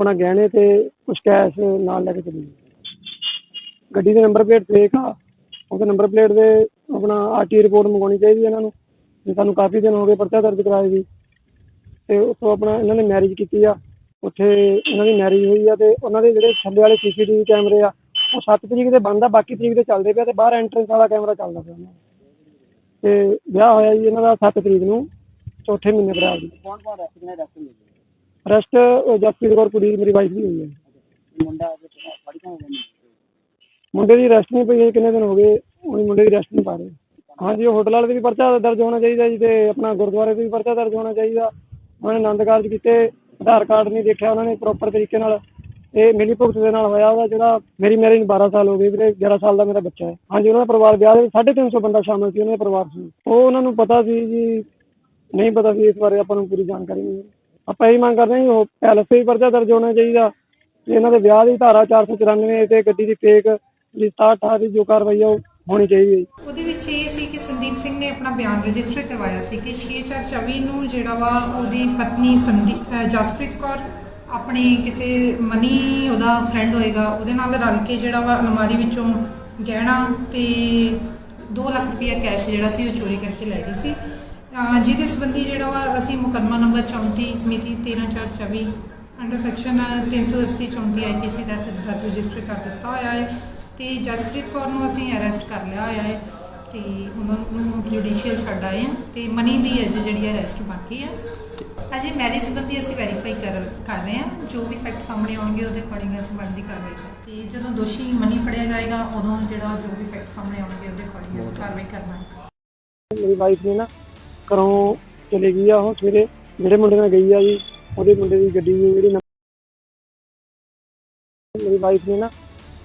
ਆਪਣਾ ਗਹਿਣੇ ਤੇ ਕੁਝ ਕੈਸ਼ ਨਾਲ ਲੈ ਕੇ ਚਲੀ ਗੱਡੀ ਦੇ ਨੰਬਰ ਪਲੇਟ ਫੇਕ ਆ। ਉਹਦੇ ਨੰਬਰ ਪਲੇਟ ਦੇ ਆਪਣਾ ਆਰਟੀ ਰਿਪੋਰਟ ਮੰਗਵਾਉਣੀ ਚਾਹੀਦੀ ਹੈ ਇਹਨਾਂ ਨੂੰ। ਜੇ ਸਾਨੂੰ ਕਾਫੀ ਦਿਨ ਹੋ ਗਏ ਪਰਚਾ ਦਰਜ ਕਰਾਏ ਵੀ ਤੇ ਉੱਥੋਂ ਆਪਣਾ ਇਹਨਾਂ ਨੇ ਮੈਰਿਜ ਕੀਤੀ ਆ। ਉੱਥੇ ਇਹਨਾਂ ਦੀ ਮੈਰਿਜ ਹੋਈ ਆ ਤੇ ਉਹਨਾਂ ਦੇ ਜਿਹੜੇ ਥੱਲੇ ਵਾਲੇ ਸੀਸੀਟੀਵੀ ਕੈਮਰੇ ਆ, ਉਹ 7 ਤਰੀਕ ਦੇ ਬੰਦ ਆ, ਬਾਕੀ ਤਰੀਕ ਦੇ ਚੱਲਦੇ ਪਿਆ ਤੇ ਬਾਹਰ ਐਂਟਰੈਂਸ ਵਾਲਾ ਕੈਮਰਾ ਚੱਲਦਾ ਪਿਆ ਉਹਨਾਂ ਤੇ ਵਿਆਹ ਹੋਇਆ ਜੀ ਇਹਨਾਂ ਦਾ 7 ਤਰੀਕ ਨੂੰ, ਚੌਥੇ ਮਹੀਨੇ ਬਰਾਬਰ ਕੌਣ ਕੌਣ ਰੈਸਟ ਕਿਨੇ ਰੈਸਟ ਮਿਲੀ? ਅਰੈਸਟ ਜਸਪ੍ਰੀਤ ਕੌਰ ਕੁੜੀ ਮੇਰੀ ਵਾਈਫ ਦੀ ਹੋਈ ਹੈ। ਮੁੰਡਾ ਗਿਆ ਦੀ ਅਰੈਸਟ ਨਹੀਂ ਪਈ ਹੈ ਕਿੰਨੇ ਦਿਨ ਹੋ ਗਏ ਉਹੀ ਮੁੰਡੇ ਦੀ ਅਰੈਸਟ ਨਹੀਂ ਪਾ ਰਹੇ। ਹਾਂਜੀ ਉਹ ਹੋਟਲ ਵਾਲੇ ਦੇ ਵੀ ਪਰਚਾ ਦਰਜ ਹੋਣਾ ਚਾਹੀਦਾ ਜੀ ਤੇ ਆਪਣਾ ਗੁਰਦੁਆਰੇ ਤੇ ਵੀ ਪਰਚਾ ਦਰਜ ਹੋਣਾ ਚਾਹੀਦਾ। ਉਹਨਾਂ ਨੇ ਆਨੰਦ ਕਾਰਜ ਕੀਤੇ ਆਧਾਰ ਕਾਰਡ ਨਹੀਂ ਦੇਖਿਆ ਉਹਨਾਂ ਨੇ ਪ੍ਰੋਪਰ ਤਰੀਕੇ ਨਾਲ। ਇਹ ਮਿਲੀ ਭੁਗਤ ਦੇ ਨਾਲ ਹੋਇਆ ਉਹਦਾ ਜਿਹੜਾ ਮੇਰੀ ਮੈਰਿਜ 12 ਸਾਲ ਹੋ ਗਏ ਵੀਰੇ 11 ਸਾਲ ਦਾ ਮੇਰਾ ਬੱਚਾ ਹੈ। ਹਾਂਜੀ ਉਹਨਾਂ ਦਾ ਪਰਿਵਾਰ ਵਿਆਹ ਦੇ ਵਿੱਚ 350 ਬੰਦਾ ਸ਼ਾਮਲ ਸੀ ਉਹਨਾਂ ਦੇ ਪਰਿਵਾਰ ਸੀ ਉਹ ਉਹਨਾਂ ਨੂੰ ਪਤਾ ਸੀ ਜੀ ਨਹੀਂ ਪਤਾ ਸੀ ਇਸ ਬਾਰੇ ਆਪਾਂ ਨੂੰ ਪੂਰੀ ਜਾਣਕਾਰੀ ਨਹੀਂ ਆਪਾਂ ਇਹ ਮੰਗ ਕਰਦੇ ਹਾਂ ਜੀ ਉਹ ਪੈਲਸ ਤੇ ਵੀ ਪਰਚਾ ਦਰਜ ਹੋਣਾ ਚਾਹੀਦਾ ਤੇ ਇਹਨਾਂ ਦੇ ਵਿਆਹ ਦੀ ਧਾਰਾ 494 ਤੇ ਗੱਡੀ ਦੀ ਫੇਕ ਜਿਹੜੀ 67 ਦੀ ਜੋ ਕਾਰਵਾਈ ਆ, ਉਹ ਹੋਣੀ ਚਾਹੀਦੀ ਹੈ ਜੀ। ਉਹਦੇ ਵਿੱਚ ਇਹ ਸੀ ਕਿ ਸੰਦੀਪ ਸਿੰਘ ਨੇ ਆਪਣਾ ਬਿਆਨ ਰਜਿਸਟਰ ਕਰਵਾਇਆ ਸੀ ਕਿ 6424 ਨੂੰ ਜਿਹੜਾ ਵਾ ਉਹਦੀ ਪਤਨੀ ਸੰਦੀਪ ਜਸਪ੍ਰੀਤ ਕੌਰ ਆਪਣੀ ਕਿਸੇ ਮਨੀ ਉਹਦਾ ਫਰੈਂਡ ਹੋਏਗਾ, ਉਹਦੇ ਨਾਲ ਰਲ ਕੇ ਜਿਹੜਾ ਵਾ ਅਲਮਾਰੀ ਵਿੱਚੋਂ ਗਹਿਣਾ ਤੇ 2 ਲੱਖ ਰੁਪਇਆ ਕੈਸ਼ ਜਿਹੜਾ ਸੀ ਉਹ ਚੋਰੀ ਕਰਕੇ ਲੈ ਗਈ ਸੀ ਜਿਹਦੇ ਸੰਬੰਧੀ ਜਿਹੜਾ ਵਾ ਅਸੀਂ ਮੁਕੱਦਮਾ ਨੰਬਰ 34 ਮਿਤੀ 13424 ਅੰਡਰ ਸੈਕਸ਼ਨ 380 34 ਆਈਪੀਸੀ ਦਾ ਦਰਜ ਰਜਿਸਟਰ ਕਰ ਦਿੱਤਾ ਹੋਇਆ ਹੈ ਤੇ ਜਸਪ੍ਰੀਤ ਕੌਰ ਨੂੰ ਅਸੀਂ ਅਰੈਸਟ ਕਰ ਲਿਆ ਹੋਇਆ ਹੈ ਤੇ ਉਹਨਾਂ ਨੂੰ ਜੁਡੀਸ਼ੀਅਲ ਛੱਡ ਆਏ ਹਾਂ ਤੇ ਮਨੀ ਦੀ ਅਜੇ ਜਿਹੜੀ ਅਰੈਸਟ ਬਾਕੀ ਆ ਅਜੇ ਮੈਰਿਜ ਸੰਬੰਧੀ ਅਸੀਂ ਵੈਰੀਫਾਈ ਕਰ ਕਰ ਰਹੇ ਹਾਂ। ਜੋ ਵੀ ਫੈਕਟ ਸਾਹਮਣੇ ਆਉਣਗੇ ਉਹਦੇ ਅਕੋਰਡਿੰਗ ਅਸੀਂ ਬਣਦੀ ਕਾਰਵਾਈ ਕਰ ਤੇ ਜਦੋਂ ਦੋਸ਼ੀ ਮਨੀ ਫੜਿਆ ਜਾਏਗਾ, ਉਦੋਂ ਜਿਹੜਾ ਜੋ ਵੀ ਫੈਕਟ ਸਾਹਮਣੇ ਆਉਣਗੇ ਉਹਦੇ ਅਕੋਰਡਿੰਗ ਅਸੀਂ ਕਾਰਵਾਈ ਕਰਨਾ ਮੇਰੀ ਵਾਈਫ ਨੇ ਨਾ ਘਰੋਂ ਚਲੇ ਗਈ ਆ, ਉਹ ਸਵੇਰੇ ਜਿਹੜੇ ਮੁੰਡੇ ਨਾਲ ਗਈ ਆ ਜੀ, ਉਹਦੇ ਮੁੰਡੇ ਦੀ ਗੱਡੀ ਦੀ ਜਿਹੜੀ ਮੇਰੀ ਵਾਈਫ ਨੇ ਨਾ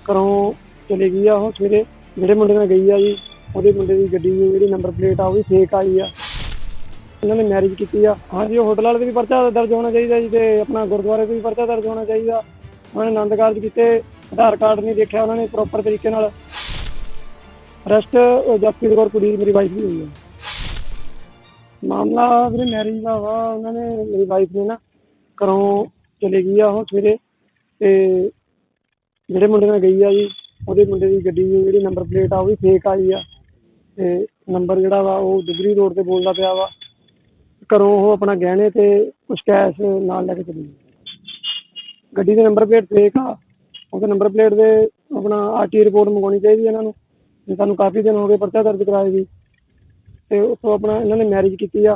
ਘਰੋਂ ਚਲੇ ਗਈ ਆ, ਉਹ ਸਵੇਰੇ ਜਿਹੜੇ ਮੁੰਡੇ ਨਾਲ ਗਈ ਆ ਜੀ, ਉਹਦੇ ਮੁੰਡੇ ਦੀ ਗੱਡੀ ਦੀ ਜਿਹੜੀ ਨੰਬਰ ਪਲੇਟ ਆ, ਉਹ ਵੀ ਫੇਕ ਆਈ ਆ। ਇਹਨਾਂ ਨੇ ਮੈਰਿਜ ਕੀਤੀ ਆ। ਹਾਂਜੀ, ਉਹ ਹੋਟਲ ਵਾਲੇ ਦੇ ਵੀ ਪਰਚਾ ਦਰਜ ਹੋਣਾ ਚਾਹੀਦਾ ਜੀ ਤੇ ਆਪਣਾ ਗੁਰਦੁਆਰੇ ਤੇ ਵੀ ਪਰਚਾ ਦਰਜ ਹੋਣਾ ਚਾਹੀਦਾ। ਉਹਨਾਂ ਨੇ ਆਨੰਦ ਕਾਰਜ ਕੀਤੇ, ਆਧਾਰ ਕਾਰਡ ਨਹੀਂ ਦੇਖਿਆ ਉਹਨਾਂ ਨੇ ਪ੍ਰੋਪਰ ਤਰੀਕੇ ਨਾਲ। ਅਰੈਸਟ ਜਸਪ੍ਰੀਤ ਕੌਰ ਕੁੜੀ ਮੇਰੀ ਵਾਈਫ ਵੀ ਹੋਈ ਹੈ ਮਾਮਲਾ ਵੀਰੇ ਮੈਰਿਜ ਦਾ ਵਾ, ਉਹਨਾਂ ਨੇ ਮੇਰੀ ਵਾਈਫ ਨੇ ਨਾ ਘਰੋਂ ਚਲੇ ਗਈ ਆ ਉਹ ਸਵੇਰੇ ਤੇ ਜਿਹੜੇ ਮੁੰਡੇ ਨਾਲ ਗਈ ਆ ਜੀ, ਉਹਦੇ ਮੁੰਡੇ ਦੀ ਗੱਡੀ ਦੀ ਜਿਹੜੀ ਨੰਬਰ ਪਲੇਟ ਆ ਉਹ ਵੀ ਫੇਕ ਆਈ ਆ। ਤੇ ਨੰਬਰ ਜਿਹੜਾ ਵਾ ਉਹ ਦੁਗਰੀ ਰੋਡ ਤੇ ਬੋਲਦਾ ਪਿਆ ਵਾ। ਘਰੋਂ ਉਹ ਆਪਣਾ ਗਹਿਣੇ ਤੇ ਕੁਝ ਕੈਸ਼ ਨਾਲ ਲੈ ਕੇ ਚਲੀ ਗਈ। ਗੱਡੀ ਦੇ ਨੰਬਰ ਪਲੇਟ ਫੇਕ ਆ, ਉਹਦੇ ਨੰਬਰ ਪਲੇਟ ਦੇ ਆਪਣਾ ਆਰਟੀ ਰਿਪੋਰਟ ਮੰਗਵਾਉਣੀ ਚਾਹੀਦੀ ਇਹਨਾਂ ਨੂੰ। ਜੇ ਸਾਨੂੰ ਕਾਫੀ ਦਿਨ ਹੋ ਗਏ ਪਰਚਾ ਦਰਜ ਕਰਾਏ ਵੀ ਤੇ ਉੱਥੋਂ ਆਪਣਾ ਇਹਨਾਂ ਨੇ ਮੈਰਿਜ ਕੀਤੀ ਆ।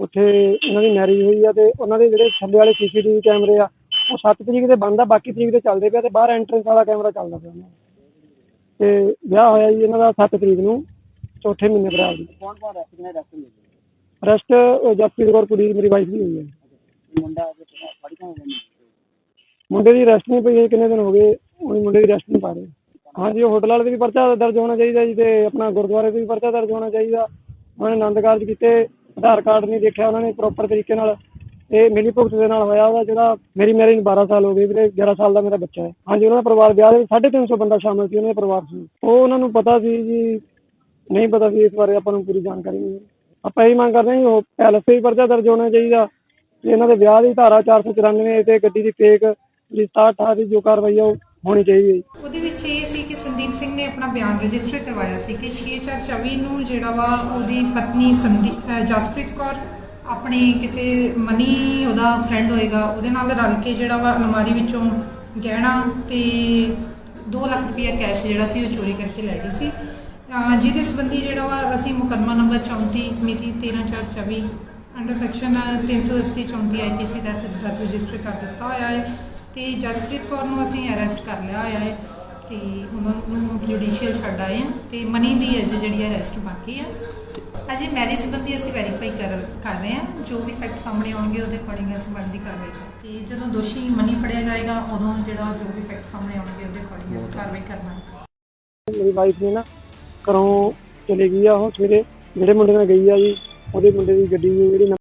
ਉੱਥੇ ਇਹਨਾਂ ਦੀ ਮੈਰਿਜ ਹੋਈ ਆ ਤੇ ਉਹਨਾਂ ਦੇ ਜਿਹੜੇ ਥੱਲੇ ਵਾਲੇ ਸੀਸੀਟੀਵੀ ਕੈਮਰੇ ਆ ਉਹ 7 ਤਰੀਕ ਦੇ ਬੰਦ ਆ ਬਾਕੀ ਤਰੀਕ ਦੇ ਚੱਲਦੇ ਪਿਆ ਤੇ ਬਾਹਰ ਐਂਟਰੈਂਸ ਵਾਲਾ ਕੈਮਰਾ ਚੱਲਦਾ ਪਿਆ ਉਹਨਾਂ ਦਾ। ਤੇ ਵਿਆਹ ਹੋਇਆ ਜੀ ਇਹਨਾਂ ਦਾ 7 ਤਰੀਕ ਨੂੰ ਚੌਥੇ ਮਹੀਨੇ ਦੀ ਕੌਣ ਕੌਣ ਰੈਸਟ ਕਿਨੇ ਰੈਸਟ ਮਿਲੀ ਅਰੈਸਟ ਜਸਪ੍ਰੀਤ ਕੌਰ ਕੁੜੀ ਮੇਰੀ ਵਾਈਫ ਦੀ ਹੋਈ ਹੈ ਮੁੰਡਾ ਅੱਜ ਫੜੀ ਕਿਉਂ ਗਿਆ ਮੁੰਡੇ ਦੀ ਅਰੈਸਟ ਨਹੀਂ ਪਈ ਹੈ ਕਿੰਨੇ ਦਿਨ ਹੋ ਗਏ ਉਹੀ ਮੁੰਡੇ ਦੀ ਅਰੈਸਟ ਨਹੀਂ ਪਾ ਰਹੇ। ਹਾਂਜੀ ਹੋਟਲ ਵਾਲੇ ਦੇ ਵੀ ਪਰਚਾ ਦਰਜ ਹੋਣਾ ਚਾਹੀਦਾ ਜੀ ਤੇ ਆਪਣਾ ਗੁਰਦੁਆਰੇ ਤੇ ਵੀ ਪਰਚਾ ਦਰਜ ਹੋਣਾ ਚਾਹੀਦਾ। ਉਹਨਾਂ ਨੇ ਆਨੰਦ ਕਾਰਜ ਕੀਤੇ, ਆਧਾਰ ਕਾਰਡ ਨਹੀਂ ਦੇਖਿਆ ਉਹਨਾਂ ਨੇ ਪ੍ਰੋਪਰ ਤਰੀਕੇ ਨਾਲ। ਇਹ ਮਿਲੀ ਭੁਗਤ ਦੇ ਨਾਲ ਹੋਇਆ ਉਹਦਾ, ਜਿਹੜਾ ਮੇਰੀ ਮੈਰਿਜ 12 ਸਾਲ ਹੋ ਗਏ ਵੀਰੇ 11 ਸਾਲ ਦਾ ਮੇਰਾ ਬੱਚਾ ਹੈ। ਹਾਂਜੀ, ਉਹਨਾਂ ਦਾ ਪਰਿਵਾਰ ਵਿਆਹ ਦੇ ਵਿੱਚ 350 ਬੰਦਾ ਸ਼ਾਮਲ ਸੀ, ਉਹਨਾਂ ਦੇ ਪਰਿਵਾਰ ਸੀ। ਉਹ ਉਹਨਾਂ ਨੂੰ ਪਤਾ ਸੀ ਜੀ, ਨਹੀਂ ਪਤਾ ਸੀ ਇਸ ਬਾਰੇ, ਆਪਾਂ ਨੂੰ ਪੂਰੀ ਜਾਣਕਾਰੀ ਨਹੀਂ ਆਪਾਂ ਇਹ ਮੰਗ ਕਰਦੇ ਹਾਂ ਉਹ ਪੈਲਸ ਤੇ ਵੀ ਪਰਚਾ ਦਰਜ ਹੋਣਾ ਚਾਹੀਦਾ। ਤੇ ਇਹਨਾਂ ਦੇ ਵਿਆਹ ਦੀ ਧਾਰਾ 494 ਤੇ ਗੱਡੀ ਦੀ ਫੇਕ ਜਿਹੜੀ 67 ਦੀ ਜੋ ਕਾਰਵਾਈ ਆ, ਉਹ ਹੋਣੀ ਚਾਹੀਦੀ ਹੈ ਜੀ। ਵਿੱਚ ਇਹ ਸੀ ਕਿ ਸੰਦੀਪ ਸਿੰਘ ਨੇ ਆਪਣਾ ਬਿਆਨ ਰਜਿਸਟਰ ਕਰਵਾਇਆ ਸੀ ਕਿ 6424 ਨੂੰ ਜਿਹੜਾ ਵਾ ਉਹਦੀ ਪਤਨੀ ਸੰਦੀਪ ਜਸਪ੍ਰੀਤ ਕੌਰ ਆਪਣੇ ਕਿਸੇ ਮਨੀ ਉਹਦਾ ਫਰੈਂਡ ਹੋਏਗਾ, ਉਹਦੇ ਨਾਲ ਰਲ ਕੇ ਜਿਹੜਾ ਵਾ ਅਲਮਾਰੀ ਵਿੱਚੋਂ ਗਹਿਣਾ ਤੇ 2 ਲੱਖ ਰੁਪਇਆ ਕੈਸ਼ ਜਿਹੜਾ ਸੀ ਉਹ ਚੋਰੀ ਕਰਕੇ ਲੈ ਗਈ ਸੀ। ਜਿਹਦੇ ਸੰਬੰਧੀ ਜਿਹੜਾ ਵਾ ਅਸੀਂ ਮੁਕੱਦਮਾ ਨੰਬਰ 34 ਮਿਤੀ 13424 ਅੰਡਰ ਸੈਕਸ਼ਨ 380 34 ਆਈਪੀਸੀ ਦਾ ਦਰਜ ਰਜਿਸਟਰ ਕਰ ਦਿੱਤਾ ਹੋਇਆ ਹੈ ਤੇ ਜਸਪ੍ਰੀਤ ਕੌਰ ਨੂੰ ਅਸੀਂ ਅਰੈਸਟ ਕਰ ਲਿਆ ਹੋਇਆ ਹੈ। ਤੇ ਉਹਨਾਂ ਨੂੰ ਜੁਡੀਸ਼ੀਅਲ ਛੱਡ ਆਏ ਹਾਂ ਤੇ ਮਨੀ ਦੀ ਅਜੇ ਜਿਹੜੀ ਅਰੈਸਟ ਬਾਕੀ ਆ। ਅਜੇ ਮੈਰਿਜ ਸੰਬੰਧੀ ਅਸੀਂ ਵੈਰੀਫਾਈ ਕਰ ਕਰ ਰਹੇ ਹਾਂ ਜੋ ਵੀ ਫੈਕਟ ਸਾਹਮਣੇ ਆਉਣਗੇ ਉਹਦੇ ਅਕੋਰਡਿੰਗ ਅਸੀਂ ਬਣਦੀ ਕਾਰਵਾਈ ਕਰਾਂਗੇ ਤੇ ਜਦੋਂ ਦੋਸ਼ੀ ਮਨੀ ਫੜਿਆ ਜਾਏਗਾ, ਉਦੋਂ ਜਿਹੜਾ ਜੋ ਵੀ ਫੈਕਟ ਸਾਹਮਣੇ ਆਉਣਗੇ ਉਹਦੇ ਅਕੋਰਡਿੰਗ ਅਸੀਂ ਕਾਰਵਾਈ ਕਰਨਾ ਮੇਰੀ ਵਾਈਫ ਨੇ ਨਾ ਘਰੋਂ ਚਲੇ ਗਈ ਆ ਉਹ ਸਵੇਰੇ, ਜਿਹੜੇ ਮੁੰਡੇ ਨਾਲ ਗਈ ਆ ਜੀ, ਉਹਦੇ ਮੁੰਡੇ ਦੀ ਗੱਡੀ ਜਿਹੜੀ